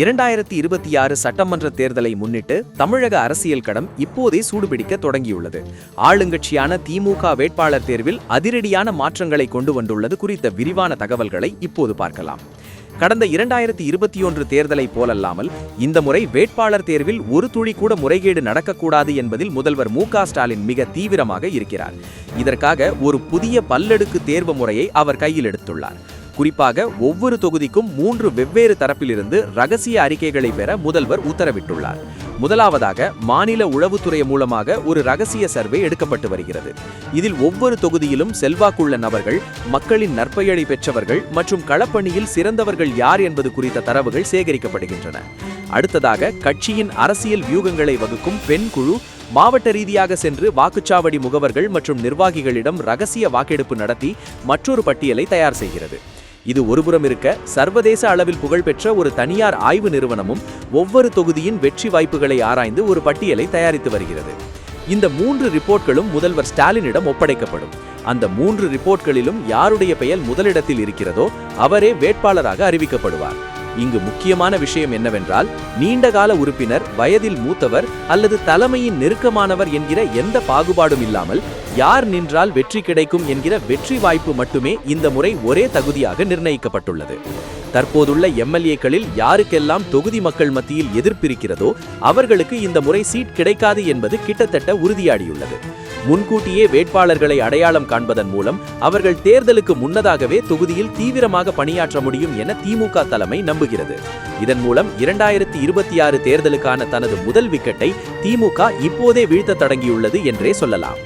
இரண்டாயிரத்தி இருபத்தி ஆறு சட்டமன்ற தேர்தலை முன்னிட்டு தமிழக அரசியல் கடம் இப்போதே சூடுபிடிக்க தொடங்கியுள்ளது. ஆளுங்கட்சியான திமுக வேட்பாளர் தேர்வில் அதிரடியான மாற்றங்களை கொண்டு வந்துள்ளது குறித்த விரிவான தகவல்களை இப்போது பார்க்கலாம். கடந்த இரண்டாயிரத்தி இருபத்தி ஒன்று தேர்தலை போலல்லாமல் இந்த முறை வேட்பாளர் தேர்வில் ஒரு துளி கூட முறைகேடு நடக்கக்கூடாது என்பதில் முதல்வர் மு ஸ்டாலின் மிக தீவிரமாக இருக்கிறார். இதற்காக ஒரு புதிய பல்லடுக்கு தேர்வு முறையை அவர் கையில் எடுத்துள்ளார். குறிப்பாக ஒவ்வொரு தொகுதிக்கும் மூன்று வெவ்வேறு தரப்பிலிருந்து ரகசிய அறிக்கைகளை பெற முதல்வர் உத்தரவிட்டுள்ளார். முதலாவதாக மாநில உளவுத்துறை மூலமாக ஒரு ரகசிய சர்வே எடுக்கப்பட்டு வருகிறது. இதில் ஒவ்வொரு தொகுதியிலும் செல்வாக்குள்ள நபர்கள் மக்களின் நற்பெயரை பெற்றவர்கள் மற்றும் களப்பணியில் சிறந்தவர்கள் யார் என்பது குறித்த தரவுகள் சேகரிக்கப்படுகின்றன. அடுத்ததாக கட்சியின் அரசியல் வியூகங்களை வகுக்கும் பெண் குழு மாவட்ட ரீதியாக சென்று வாக்குச்சாவடி முகவர்கள் மற்றும் நிர்வாகிகளிடம் ரகசிய வாக்கெடுப்பு நடத்தி மற்றொரு பட்டியலை தயார் செய்கிறது. இது ஒருபுறம் இருக்க சர்வதேச அளவில் புகழ்பெற்ற ஒரு தனியார் ஆய்வு நிறுவனமும் ஒவ்வொரு தொகுதியின் வெற்றி வாய்ப்புகளை ஆராய்ந்து ஒரு பட்டியலை தயாரித்து வருகிறது. இந்த மூன்று ரிப்போர்ட்களும் முதல்வர் ஸ்டாலினிடம் ஒப்படைக்கப்படும். அந்த மூன்று ரிப்போர்ட்களிலும் யாருடைய பெயர் முதலிடத்தில் இருக்கிறதோ அவரே வேட்பாளராக அறிவிக்கப்படுவார். இங்கு முக்கியமான விஷயம் என்னவென்றால் நீண்டகால உறுப்பினர் வயதில் மூத்தவர் அல்லது தலைமையின் நெருக்கமானவர் என்கிற எந்த பாகுபாடும் இல்லாமல் யார் நின்றால் வெற்றி கிடைக்கும் என்கிற வெற்றி வாய்ப்பு மட்டுமே இந்த முறை ஒரே தகுதியாக நிர்ணயிக்கப்பட்டுள்ளது. தற்போதுள்ள எம்எல்ஏக்களில் யாருக்கெல்லாம் தொகுதி மக்கள் மத்தியில் எதிர்ப்பிருக்கிறதோ அவர்களுக்கு இந்த முறை சீட் கிடைக்காது என்பது கிட்டத்தட்ட உறுதியாடியுள்ளது முன்கூட்டியே வேட்பாளர்களை அடையாளம் காண்பதன் மூலம் அவர்கள் தேர்தலுக்கு முன்னதாகவே தொகுதியில் தீவிரமாக பணியாற்ற முடியும் என திமுக தலைமை நம்புகிறது. இதன் மூலம் இரண்டாயிரத்தி இருபத்தி ஆறு தேர்தலுக்கான தனது முதல் விக்கெட்டை திமுக இப்போதே வீழ்த்த தொடங்கியுள்ளது என்றே சொல்லலாம்.